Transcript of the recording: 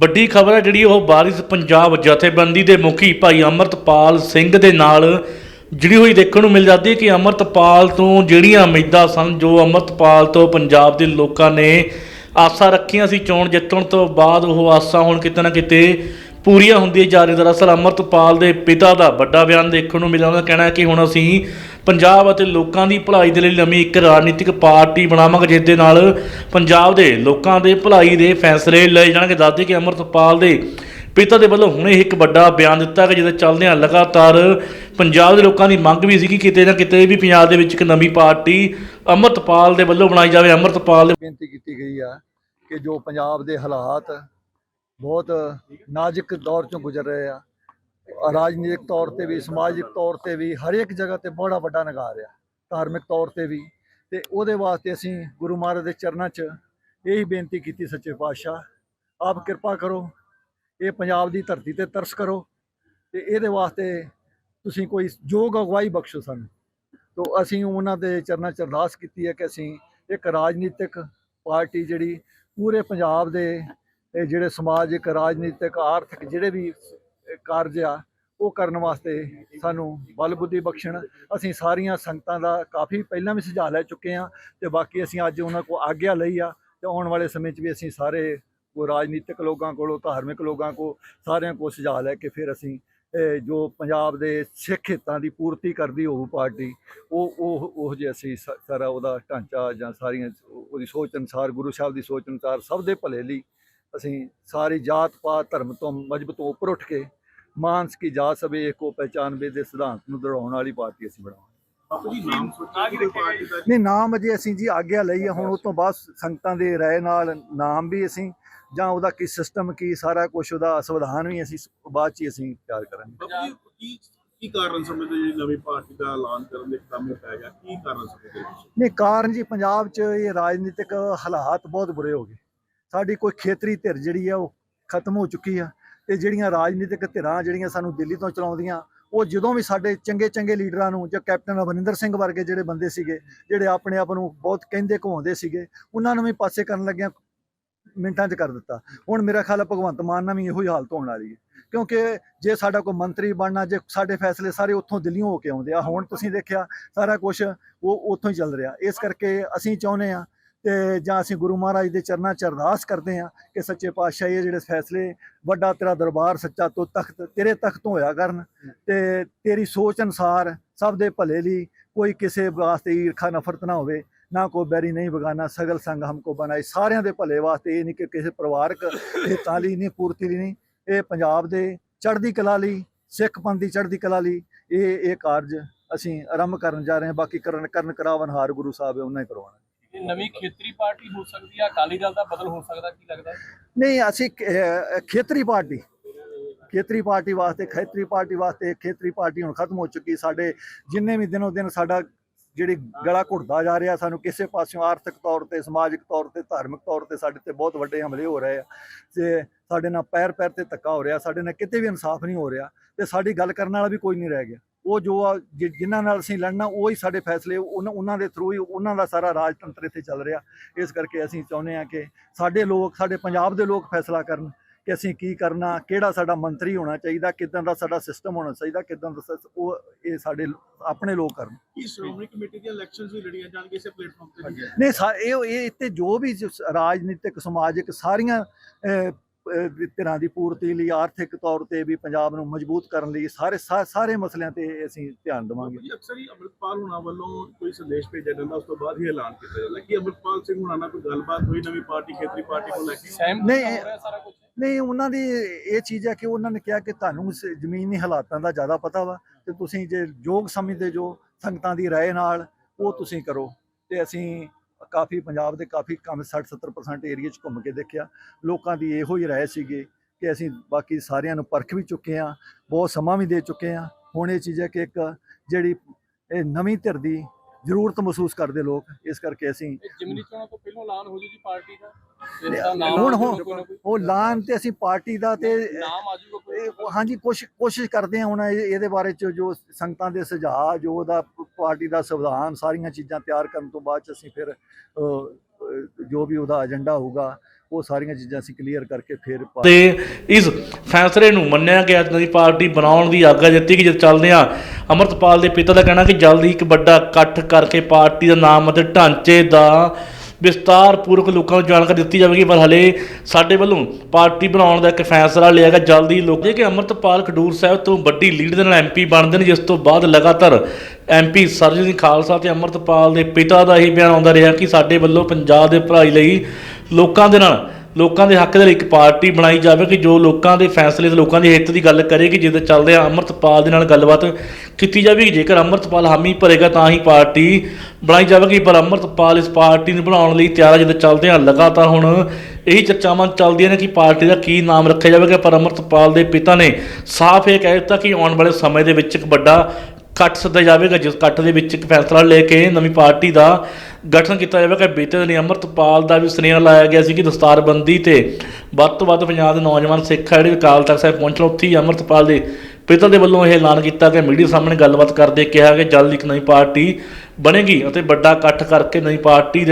ਵੱਡੀ ਖਬਰ ਹੈ ਜਿਹੜੀ ਉਹ ਬਾਰਿਸ਼ ਪੰਜਾਬ ਜਥੇਬੰਦੀ ਦੇ ਮੁਖੀ ਭਾਈ ਅਮਰਤਪਾਲ ਸਿੰਘ ਦੇ ਨਾਲ ਜਿਹੜੀ ਹੋਈ ਦੇਖਣ ਨੂੰ ਮਿਲ ਜਾਂਦੀ ਹੈ ਕਿ ਅਮਰਤਪਾਲ ਤੋਂ ਜਿਹੜੀਆਂ ਉਮੀਦਾਂ ਸਨ, ਜੋ ਅਮਰਤਪਾਲ ਤੋਂ ਪੰਜਾਬ ਦੇ ਲੋਕਾਂ ਨੇ ਆਸਾਂ ਰੱਖੀਆਂ ਸੀ ਚੋਣ ਜਿੱਤਣ ਤੋਂ ਬਾਅਦ ਉਹ ਆਸਾਂ ਹੁਣ ਕਿਤੇ ਨਾ ਕਿਤੇ ਪੂਰੀਆਂ ਹੁੰਦੀਆਂ ਜਾ ਰਹੀਆਂ। ਦਰਅਸਲ ਅਮਰਤਪਾਲ ਦੇ ਪਿਤਾ ਦਾ ਵੱਡਾ ਬਿਆਨ ਦੇਖਣ ਨੂੰ ਮਿਲਿਆ। ਉਹਨਾਂ ਦਾ ਕਹਿਣਾ ਹੈ ਕਿ ਹੁਣ ਅਸੀਂ ਪੰਜਾਬ ਅਤੇ ਲੋਕਾਂ ਦੀ ਭਲਾਈ ਦੇ ਲਈ ਨਵੀਂ ਇੱਕ ਰਾਜਨੀਤਿਕ ਪਾਰਟੀ ਬਣਾਵਾਂਗੇ, ਜਿਸ ਦੇ ਨਾਲ ਪੰਜਾਬ ਦੇ ਲੋਕਾਂ ਦੇ ਭਲਾਈ ਦੇ ਫੈਸਲੇ ਲਏ ਜਾਣਗੇ। ਦੱਸਦੇ ਕਿ ਅਮਰਤਪਾਲ ਦੇ ਪਿਤਾ ਦੇ ਵੱਲੋਂ ਹੁਣੇ ਇੱਕ ਵੱਡਾ ਬਿਆਨ ਦਿੱਤਾ ਕਿ ਜਿਹਦੇ ਚੱਲਦਿਆਂ ਲਗਾਤਾਰ ਪੰਜਾਬ ਦੇ ਲੋਕਾਂ ਦੀ ਮੰਗ ਵੀ ਸੀ ਕਿ ਕਿਤੇ ਨਾ ਕਿਤੇ ਵੀ ਪੰਜਾਬ ਦੇ ਵਿੱਚ ਇੱਕ ਨਵੀਂ ਪਾਰਟੀ ਅਮਰਤਪਾਲ ਦੇ ਵੱਲੋਂ ਬਣਾਈ ਜਾਵੇ। ਅਮਰਤਪਾਲ ਦੇ ਬੇਨਤੀ ਕੀਤੀ ਗਈ ਆ ਕਿ ਜੋ ਪੰਜਾਬ ਦੇ ਹਾਲਾਤ ਬਹੁਤ ਨਾਜ਼ੁਕ ਦੌਰ ਚੋਂ ਗੁਜ਼ਰ ਰਹੇ ਆ ਰਾਜਨੀਤਿਕ ਤੌਰ ਤੇ ਵੀ, ਸਮਾਜਿਕ ਤੌਰ ਤੇ ਵੀ ਹਰ ਇੱਕ ਜਗ੍ਹਾ ਤੇ ਬੜਾ ਵੱਡਾ ਨਗਾਰ ਆ, ਧਾਰਮਿਕ ਤੌਰ ਤੇ ਵੀ। ਤੇ ਉਹਦੇ ਵਾਸਤੇ ਅਸੀਂ ਗੁਰੂ ਮਹਾਰਾਜ ਦੇ ਚਰਨਾਂ 'ਚ ਇਹੀ ਬੇਨਤੀ ਕੀਤੀ ਸੱਚੇ ਪਾਤਸ਼ਾਹ, ਆਪ ਕਿਰਪਾ ਕਰੋ, ਇਹ ਪੰਜਾਬ ਦੀ ਧਰਤੀ ਤੇ ਤਰਸ ਕਰੋ ਤੇ ਇਹਦੇ ਵਾਸਤੇ ਤੁਸੀਂ ਕੋਈ ਯੋਗ ਅਗਵਾਈ ਬਖਸ਼ੋ ਸਾਨੂੰ। ਤੋ ਅਸੀਂ ਉਹਨਾਂ ਦੇ ਚਰਨਾਂ 'ਚ ਅਰਦਾਸ ਕੀਤੀ ਹੈ ਕਿ ਅਸੀਂ ਇੱਕ ਰਾਜਨੀਤਿਕ ਪਾਰਟੀ ਜਿਹੜੀ ਪੂਰੇ ਪੰਜਾਬ ਦੇ ਜਿਹੜੇ ਸਮਾਜਿਕ, ਰਾਜਨੀਤਿਕ, ਆਰਥਿਕ ਜਿਹੜੇ ਵੀ ਕਾਰਜ ਆ, ਉਹ ਕਰਨ ਵਾਸਤੇ ਸਾਨੂੰ ਬਲ ਬੁੱਧੀ ਬਖਸ਼ਣ। ਅਸੀਂ ਸਾਰੀਆਂ ਸੰਗਤਾਂ ਦਾ ਕਾਫੀ ਪਹਿਲਾਂ ਵੀ ਸੁਝਾਅ ਲੈ ਚੁੱਕੇ ਹਾਂ ਤੇ ਬਾਕੀ ਅਸੀਂ ਅੱਜ ਉਹਨਾਂ ਕੋ ਆਗਿਆ ਲਈ ਆ ਤੇ ਆਉਣ ਵਾਲੇ ਸਮੇਂ 'ਚ ਵੀ ਅਸੀਂ ਸਾਰੇ ਕੋ ਰਾਜਨੀਤਿਕ ਲੋਕਾਂ ਕੋਲੋਂ, ਧਾਰਮਿਕ ਲੋਕਾਂ ਕੋ ਸਾਰਿਆਂ ਕੋ ਸੁਝਾਅ ਲੈ ਕੇ ਫਿਰ ਅਸੀਂ ਜੋ ਪੰਜਾਬ ਦੇ ਸਿੱਖ ਹਿੱਤਾਂ ਦੀ ਪੂਰਤੀ ਕਰਦੀ ਹੋਊ ਪਾਰਟੀ, ਉਹ ਉਹ ਉਹ ਜੇ ਅਸੀਂ ਸ- ਸਾਰਾ ਉਹਦਾ ਢਾਂਚਾ ਜਾਂ ਸਾਰੀਆਂ ਉਹਦੀ ਸੋਚ ਅਨੁਸਾਰ, ਗੁਰੂ ਸਾਹਿਬ ਦੀ ਸੋਚ ਅਨੁਸਾਰ ਸਭ ਦੇ ਭਲੇ ਲਈ ਅਸੀਂ ਸਾਰੀ ਜਾਤ ਪਾਤ ਧਰਮ ਤੋਂ ਮਜ਼ਬ ਤੋਂ ਉੱਪਰ ਉੱਠ ਕੇ ਮਾਨਸ ਕੀ ਜਾਤ ਸਭੇ ਏਕੋ ਪਹਿਚਾਨਵੇ ਦੇ ਸਿਧਾਂਤ ਨੂੰ ਦੜਾਉਣ ਵਾਲੀ ਪਾਰਟੀ ਅਸੀਂ ਬਣਾਵਾਂਗੇ। ਬਾਪੂ ਜੀ ਨਾਮ ਸੋਚਿਆ ਕਿ ਪਾਰਟੀ ਦਾ ਨਹੀਂ ਨਾਮ ਅਜੇ ਅਸੀਂ ਜੀ ਆਗਿਆ ਲਈ ਆ ਹੁਣ ਉਸ ਤੋਂ ਬਾਅਦ ਸੰਗਤਾਂ ਦੇ ਰਾਏ ਨਾਲ ਨਾਮ ਵੀ ਅਸੀਂ ਜਾਂ ਉਹਦਾ ਕੀ ਸਿਸਟਮ ਕੀ ਸਾਰਾ ਕੁਝ ਉਹਦਾ ਸੰਵਿਧਾਨ ਵੀ ਅਸੀਂ ਬਾਅਦ ਚ ਹੀ ਅਸੀਂ ਤਿਆਰ ਕਰਾਂਗੇ। ਕੀ ਕੀ ਕਾਰਨ ਸਮਝਦੇ ਜੀ ਨਵੀਂ ਪਾਰਟੀ ਦਾ ਐਲਾਨ ਕਰਨ ਦੇ ਕੰਮ ਪੈ ਗਿਆ? ਕੀ ਕਾਰਨ ਸਮਝਦੇ ਨਹੀਂ ਕਾਰਨ ਜੀ ਪੰਜਾਬ 'ਚ ਇਹ ਰਾਜਨੀਤਿਕ ਹਾਲਾਤ ਬਹੁਤ ਬੁਰੇ ਹੋ ਗਏ। ਸਾਡੀ ਕੋਈ ਖੇਤਰੀ ਧਿਰ ਜਿਹੜੀ ਆ ਉਹ ਖਤਮ ਹੋ ਚੁੱਕੀ ਆ। ਤੇ ਜਿਹੜੀਆਂ ਰਾਜਨੀਤਿਕ ਧਿਰਾਂ ਜਿਹੜੀਆਂ ਸਾਨੂੰ ਦਿੱਲੀ ਤੋਂ ਚਲਾਉਂਦੀਆਂ, ਉਹ ਜਦੋਂ ਵੀ ਸਾਡੇ ਚੰਗੇ ਚੰਗੇ ਲੀਡਰਾਂ ਨੂੰ ਜਾਂ ਕੈਪਟਨ ਅਮਰਿੰਦਰ ਸਿੰਘ ਵਰਗੇ ਜਿਹੜੇ ਬੰਦੇ ਸੀਗੇ, ਜਿਹੜੇ ਆਪਣੇ ਆਪ ਨੂੰ ਬਹੁਤ ਕਹਿੰਦੇ ਘਵਾਉਂਦੇ ਸੀਗੇ, ਉਹਨਾਂ ਨੂੰ ਵੀ ਪਾਸੇ ਕਰਨ ਲੱਗਿਆ ਮਿੰਟਾਂ 'ਚ ਕਰ ਦਿੱਤਾ। ਹੁਣ ਮੇਰਾ ਖਿਆਲ ਹੈ ਭਗਵੰਤ ਮਾਨ ਨਾਲ ਵੀ ਇਹੋ ਹੀ ਹਾਲਤ ਹੋਣ ਵਾਲੀ ਹੈ। ਕਿਉਂਕਿ ਜੇ ਸਾਡਾ ਕੋਈ ਮੰਤਰੀ ਬਣਨਾ, ਜੇ ਸਾਡੇ ਫੈਸਲੇ ਸਾਰੇ ਉੱਥੋਂ ਦਿੱਲੀੋਂ ਹੋ ਕੇ ਆਉਂਦੇ ਆ, ਹੁਣ ਤੁਸੀਂ ਦੇਖਿਆ ਸਾਰਾ ਕੁਝ ਉਹ ਉੱਥੋਂ ਹੀ ਚੱਲ ਰਿਹਾ। ਇਸ ਕਰਕੇ ਅਸੀਂ ਚਾਹੁੰਦੇ ਆ ਤੇ ਜਾਂ ਅਸੀਂ ਗੁਰੂ ਮਹਾਰਾਜ ਦੇ ਚਰਨਾਂ 'ਚ ਅਰਦਾਸ ਕਰਦੇ ਹਾਂ ਕਿ ਸੱਚੇ ਪਾਤਸ਼ਾਹ ਇਹ ਜਿਹੜੇ ਫੈਸਲੇ, ਵੱਡਾ ਤੇਰਾ ਦਰਬਾਰ ਸੱਚਾ ਤੋਂ ਤਖਤ, ਤੇਰੇ ਤਖਤ ਤੋਂ ਹੋਇਆ ਕਰਨ ਤੇ ਤੇਰੀ ਸੋਚ ਅਨਸਾਰ ਸਭ ਦੇ ਭਲੇ ਲਈ ਕੋਈ ਕਿਸੇ ਵਾਸਤੇ ਈਰਖਾ, ਨਫ਼ਰਤ ਨਾ ਹੋਵੇ, ਨਾ ਕੋਈ ਬੈਰੀ ਨਹੀਂ ਬਗਾਨਾ, ਸਗਲ ਸੰਗ ਹਮਕੋ ਬਣਾਈ ਸਾਰਿਆਂ ਦੇ ਭਲੇ ਵਾਸਤੇ ਇਹ ਨਹੀਂ ਕਿ ਕਿਸੇ ਪਰਿਵਾਰਕ ਹਿੱਤਾਂ ਲਈ ਨਹੀਂ, ਪੂਰਤੀ ਲਈ ਨਹੀਂ। ਇਹ ਪੰਜਾਬ ਦੇ ਚੜ੍ਹਦੀ ਕਲਾ ਲਈ, ਸਿੱਖ ਪੰਥ ਦੀ ਚੜ੍ਹਦੀ ਕਲਾ ਲਈ ਇਹ ਇਹ ਕਾਰਜ ਅਸੀਂ ਆਰੰਭ ਕਰਨ ਜਾ ਰਹੇ ਹਾਂ। ਬਾਕੀ ਕਰਨ ਕਰਨ ਕਰਾਵਨਹਾਰ ਗੁਰੂ ਸਾਹਿਬ ਹੈ ਉਹਨਾਂ ਹੀ ਕਰਵਾਉਣਾ। ਇਹ ਨਵੀਂ ਖੇਤਰੀ ਪਾਰਟੀ ਹੋ ਸਕਦੀ ਆ, ਅਕਾਲੀ ਦਲ ਦਾ ਬਦਲ ਹੋ ਸਕਦਾ, ਕੀ ਲੱਗਦਾ ਨਹੀਂ, ਅਸੀਂ ਖੇਤਰੀ ਪਾਰਟੀ। ਖੇਤਰੀ ਪਾਰਟੀ ਵਾਸਤੇ, ਖੇਤਰੀ ਪਾਰਟੀ ਵਾਸਤੇ ਖੇਤਰੀ ਪਾਰਟੀ ਹੁਣ ਖਤਮ ਹੋ ਚੁੱਕੀ ਸਾਡੇ ਜਿੰਨੇ ਵੀ ਦਿਨੋਂ ਦਿਨ ਸਾਡਾ ਜਿਹੜੀ ਗਲਾ ਘੁੱਟਦਾ ਜਾ ਰਿਹਾ, ਸਾਨੂੰ ਕਿਸੇ ਪਾਸਿਓਂ ਆਰਥਿਕ ਤੌਰ ਤੇ, ਸਮਾਜਿਕ ਤੌਰ ਤੇ, ਧਾਰਮਿਕ ਤੌਰ ਤੇ ਸਾਡੇ ਤੇ ਬਹੁਤ ਵੱਡੇ ਹਮਲੇ ਹੋ ਰਹੇ ਆ। ਤੇ ਸਾਡੇ ਨਾਲ ਪੈਰ ਪੈਰ ਤੇ ਧੱਕਾ ਹੋ ਰਿਹਾ, ਸਾਡੇ ਨਾਲ ਕਿਤੇ ਵੀ ਇਨਸਾਫ ਨਹੀਂ ਹੋ ਰਿਹਾ। ਤੇ ਸਾਡੀ ਗੱਲ ਕਰਨ ਵਾਲਾ ਵੀ ਕੋਈ ਨਹੀਂ ਰਹਿ ਗਿਆ। ਉਹ ਜੋ ਜਿਨ੍ਹਾਂ ਨਾਲ ਅਸੀਂ ਲੜਨਾ ਉਹ ਹੀ ਸਾਡੇ ਫੈਸਲੇ ਉਹਨਾਂ ਦੇ ਥਰੂ ਹੀ ਉਹਨਾਂ ਦਾ ਸਾਰਾ ਰਾਜਤੰਤਰ ਇੱਥੇ ਚੱਲ ਰਿਹਾ। ਇਸ ਕਰਕੇ ਅਸੀਂ ਚਾਹੁੰਦੇ ਹਾਂ ਕਿ ਸਾਡੇ ਲੋਕ ਸਾਡੇ ਪੰਜਾਬ ਦੇ ਲੋਕ ਫੈਸਲਾ ਕਰਨ ਕਿ ਅਸੀਂ ਕੀ ਕਰਨਾ ਕਿਹੜਾ ਸਾਡਾ ਮੰਤਰੀ ਹੋਣਾ ਚਾਹੀਦਾ ਕਿਦਾਂ ਦਾ ਸਾਡਾ ਸਿਸਟਮ ਹੋਣਾ ਚਾਹੀਦਾ ਕਿਦਾਂ ਦਾ ਉਹ ਇਹ ਸਾਡੇ ਆਪਣੇ ਲੋਕ ਕਰਨ। ਕੀ ਸ਼੍ਰੋਮਣੀ ਕਮੇਟੀ ਦੀਆਂ ਇਲੈਕਸ਼ਨਸ ਵੀ ਲੜੀਆਂ ਜਾਣਗੇ ਇਸੇ ਪਲੇਟਫਾਰਮ ਤੇ? ਨਹੀਂ ਇਹ ਇਹ ਇੱਥੇ ਜੋ ਵੀ ਰਾਜਨੀਤਿਕ ਸਮਾਜਿਕ ਸਾਰੀਆਂ ਧਿਰਾਂ ਦੀ ਪੂਰਤੀ ਲਈ ਆਰਥਿਕ ਤੌਰ ਤੇ ਵੀ ਪੰਜਾਬ ਨੂੰ ਮਜ਼ਬੂਤ ਕਰਨ ਲਈ ਸਾਰੇ ਸਾਰੇ ਮਸਲਿਆਂ ਤੇ ਅਸੀਂ ਧਿਆਨ ਦੇਵਾਂਗੇ। ਜੀ ਅਕਸਰ ਹੀ ਅੰਮ੍ਰਿਤਪਾਲ ਹੁਣਾਂ ਵੱਲੋਂ ਕੋਈ ਸੰਦੇਸ਼ ਭੇਜਿਆ ਜਾਂਦਾ ਉਸ ਤੋਂ ਬਾਅਦ ਹੀ ਐਲਾਨ ਕੀਤਾ ਜਾਂਦਾ। ਕਿ ਅੰਮ੍ਰਿਤਪਾਲ ਸਿੰਘ ਹੁਣਾਂ ਨਾਲ ਕੋਈ ਗੱਲਬਾਤ ਹੋਈ ਨਵੀਂ ਪਾਰਟੀ ਖੇਤਰੀ ਪਾਰਟੀ ਕੋਲ ਲੈ ਕੇ? ਨਹੀਂ, ਹੋ ਰਿਹਾ ਸਾਰਾ ਕੁਝ ਨਹੀਂ ਉਹਨਾਂ ਦੀ ਇਹ ਚੀਜ਼ ਹੈ ਕਿ ਉਹਨਾਂ ਨੇ ਕਿਹਾ ਕਿ ਤੁਹਾਨੂੰ ਇਸ ਜ਼ਮੀਨੀ ਹਾਲਾਤਾਂ ਦਾ ਜ਼ਿਆਦਾ ਪਤਾ ਵਾ ਤੇ ਤੁਸੀਂ ਜੇ ਯੋਗ ਸਮਝਦੇ ਜੋ ਸੰਗਤਾਂ ਦੀ ਰਾਏ ਨਾਲ ਉਹ ਤੁਸੀਂ ਕਰੋ ਤੇ ਅਸੀਂ ਕਾਫੀ ਪੰਜਾਬ ਦੇ ਕਾਫੀ ਕੰਮ 60 70% ਏਰੀਆ 'ਚ ਘੁੰਮ ਕੇ ਦੇਖਿਆ। ਲੋਕਾਂ ਦੀ ਇਹੋ ਹੀ ਰਾਏ ਸੀਗੇ ਕਿ ਅਸੀਂ ਬਾਕੀ ਸਾਰਿਆਂ ਨੂੰ ਪਰਖ ਵੀ ਚੁੱਕੇ ਆ ਬਹੁਤ ਸਮਾਂ ਵੀ ਦੇ ਚੁੱਕੇ ਆ ਹੁਣ ਇਹ ਚੀਜ਼ ਹੈ ਕਿ ਇੱਕ ਜਿਹੜੀ ਇਹ ਨਵੀਂ ਧਿਰ ਦੀ ਜ਼ਰੂਰਤ ਮਹਿਸੂਸ ਕਰਦੇ ਲੋਕ ਇਸ ਕਰਕੇ ਅਸੀਂ ਜਿਮਨੀ ਚੋਣਾਂ ਤੋਂ ਪਹਿਲਾਂ ਐਲਾਨ ਹੋ ਜੂਗੀ ਪਾਰਟੀ ਦਾ ਹੁਣ-। ਉਹ ਤੇ ਅਸੀਂ ਪਾਰਟੀ ਦਾ ਤੇ ਨਾਮ ਆ ਇਹ ਹਾਂਜੀ ਕੋਸ਼ਿਸ਼ ਕੋਸ਼ਿਸ਼ ਕਰਦੇ ਹਾਂ ਹੁਣ ਇਹ- ਇਹਦੇ ਬਾਰੇ ਚ ਜੋ ਸੰਗਤਾਂ ਦੇ ਸੁਝਾਅ ਜੋ ਉਹਦਾ ਪਾਰਟੀ ਦਾ ਸੰਵਿਧਾਨ ਸਾਰੀਆਂ ਚੀਜ਼ਾਂ ਤਿਆਰ ਕਰਨ ਤੋਂ ਬਾਅਦ ਚ ਅਸੀਂ ਫਿਰ ਜੋ ਵੀ ਉਹਦਾ ਏਜੰਡਾ ਹੋਊਗਾ ਉਹ ਸਾਰੀਆਂ ਚੀਜ਼ਾਂ ਅਸੀਂ ਕਲੀਅਰ ਕਰਕੇ ਫਿਰ ਤੇ ਇਸ ਫੈਸਲੇ ਨੂੰ ਮੰਨਿਆ ਗਿਆ ਨਵੀਂ ਪਾਰਟੀ ਬਣਾਉਣ ਦੀ ਆਗਿਆ ਦਿੱਤੀ ਕਿ ਜਦ ਚੱਲਦੇ ਆ ਅਮਰਤਪਾਲ ਦੇ ਪਿਤਾ ਦਾ ਕਹਿਣਾ ਕਿ ਜਲਦੀ ਇੱਕ ਵੱਡਾ ਇਕੱਠ ਕਰਕੇ ਪਾਰਟੀ ਦਾ ਨਾਮ ਅਤੇ ਢਾਂਚੇ ਦਾ ਵਿਸਤਾਰ ਪੂਰਵਕ ਲੋਕਾਂ ਨੂੰ ਜਾਣਕਾਰੀ ਦਿੱਤੀ ਜਾਵੇਗੀ, ਪਰ ਹਲੇ ਸਾਡੇ ਵੱਲੋਂ ਪਾਰਟੀ ਬਣਾਉਣ ਦਾ ਇੱਕ ਫੈਸਲਾ ਲਿਆ ਗਿਆ। ਜਲਦੀ ਲੋਕ ਜੇ ਕਿ ਅਮਰਤਪਾਲ ਖਡੂਰ ਸਾਹਿਬ ਤੋਂ ਵੱਡੀ ਲੀਡ ਦੇ ਨਾਲ ਐਮਪੀ ਬਣਦੇ ਨੇ, ਜਿਸ ਤੋਂ ਬਾਅਦ ਲਗਾਤਾਰ ਐਮਪੀ ਸਰਜਨ ਸਿੰਘ ਖਾਲਸਾ ਤੇ ਅਮਰਤਪਾਲ ਦੇ ਪਿਤਾ ਦਾ ਇਹ ਬਿਆਨ ਆਉਂਦਾ ਰਿਹਾ ਕਿ ਸਾਡੇ ਵੱਲੋਂ ਪੰਜਾਬ ਦੇ ਭਲਾਈ ਲਈ ਲੋਕਾਂ ਦੇ ਨਾਲ ਲੋਕਾਂ ਦੇ ਹੱਕ ਦੇ ਲਈ ਇੱਕ ਪਾਰਟੀ ਬਣਾਈ ਜਾਵੇ ਕਿ ਜੋ ਲੋਕਾਂ ਦੇ ਫੈਸਲੇ ਤੇ ਲੋਕਾਂ ਦੇ ਹਿੱਤ ਦੀ ਗੱਲ ਕਰੇਗੀ ਜਿਹਦੇ ਚੱਲਦੇ ਆ ਅੰਮ੍ਰਿਤਪਾਲ ਦੇ ਨਾਲ ਗੱਲਬਾਤ ਕੀਤੀ ਜਾਵੇਗੀ ਜੇਕਰ ਅੰਮ੍ਰਿਤਪਾਲ ਹਾਮੀ ਭਰੇਗਾ ਤਾਂ ਹੀ ਪਾਰਟੀ ਬਣਾਈ ਜਾਵੇਗੀ, ਪਰ ਅੰਮ੍ਰਿਤਪਾਲ ਇਸ ਪਾਰਟੀ ਨੂੰ ਬਣਾਉਣ ਲਈ ਤਿਆਰ ਹੈ ਜਿਹਦੇ ਚੱਲਦੇ ਆ ਲਗਾਤਾਰ ਹੁਣ ਇਹੀ ਚਰਚਾਵਾਂ ਚੱਲਦੀਆਂ ਨੇ ਕਿ ਪਾਰਟੀ ਦਾ ਕੀ ਨਾਮ ਰੱਖਿਆ ਜਾਵੇਗਾ, ਪਰ ਅੰਮ੍ਰਿਤਪਾਲ ਦੇ ਪਿਤਾ ਨੇ ਸਾਫ਼ ਇਹ ਕਹਿ ਦਿੱਤਾ ਕਿ ਆਉਣ ਵਾਲੇ ਸਮੇਂ ਦੇ ਵਿੱਚ ਇੱਕ ਵੱਡਾ ਇਕੱਠ ਸੱਦਿਆ ਜਾਵੇਗਾ, ਜਿਸ ਇਕੱਠ ਦੇ ਵਿੱਚ ਇੱਕ ਫੈਸਲਾ ਲੈ ਕੇ ਨਵੀਂ ਪਾਰਟੀ ਦਾ ਗਠਨ ਕੀਤਾ ਜਾਵੇਗਾ। ਬੀਤੇ ਦਿਨ ਅੰਮ੍ਰਿਤਪਾਲ ਦਾ ਵੀ ਸੁਨੇਹਾ ਲਾਇਆ ਗਿਆ ਸੀ ਕਿ ਦਸਤਾਰਬੰਦੀ ਤੇ ਵੱਧ ਤੋਂ ਵੱਧ ਪੰਜਾਬ ਦੇ ਨੌਜਵਾਨ ਸਿੱਖ ਆ ਜਿਹੜੇ ਅਕਾਲ ਤਖਤ ਸਾਹਿਬ ਪਹੁੰਚਣ, ਉੱਥੇ ਹੀ ਅੰਮ੍ਰਿਤਪਾਲ ਦੇ ਪਿਤਾ ਦੇ ਵੱਲੋਂ ਇਹ ਐਲਾਨ ਕੀਤਾ ਕਿ ਮੀਡੀਆ ਸਾਹਮਣੇ ਗੱਲਬਾਤ ਕਰਦੇ ਕਿਹਾ ਕਿ ਜਲਦ ਇੱਕ ਨਵੀਂ ਪਾਰਟੀ ਬਣੇਗੀ ਅਤੇ ਵੱਡਾ ਇਕੱਠ ਕਰਕੇ ਨਵੀਂ ਪਾਰਟੀ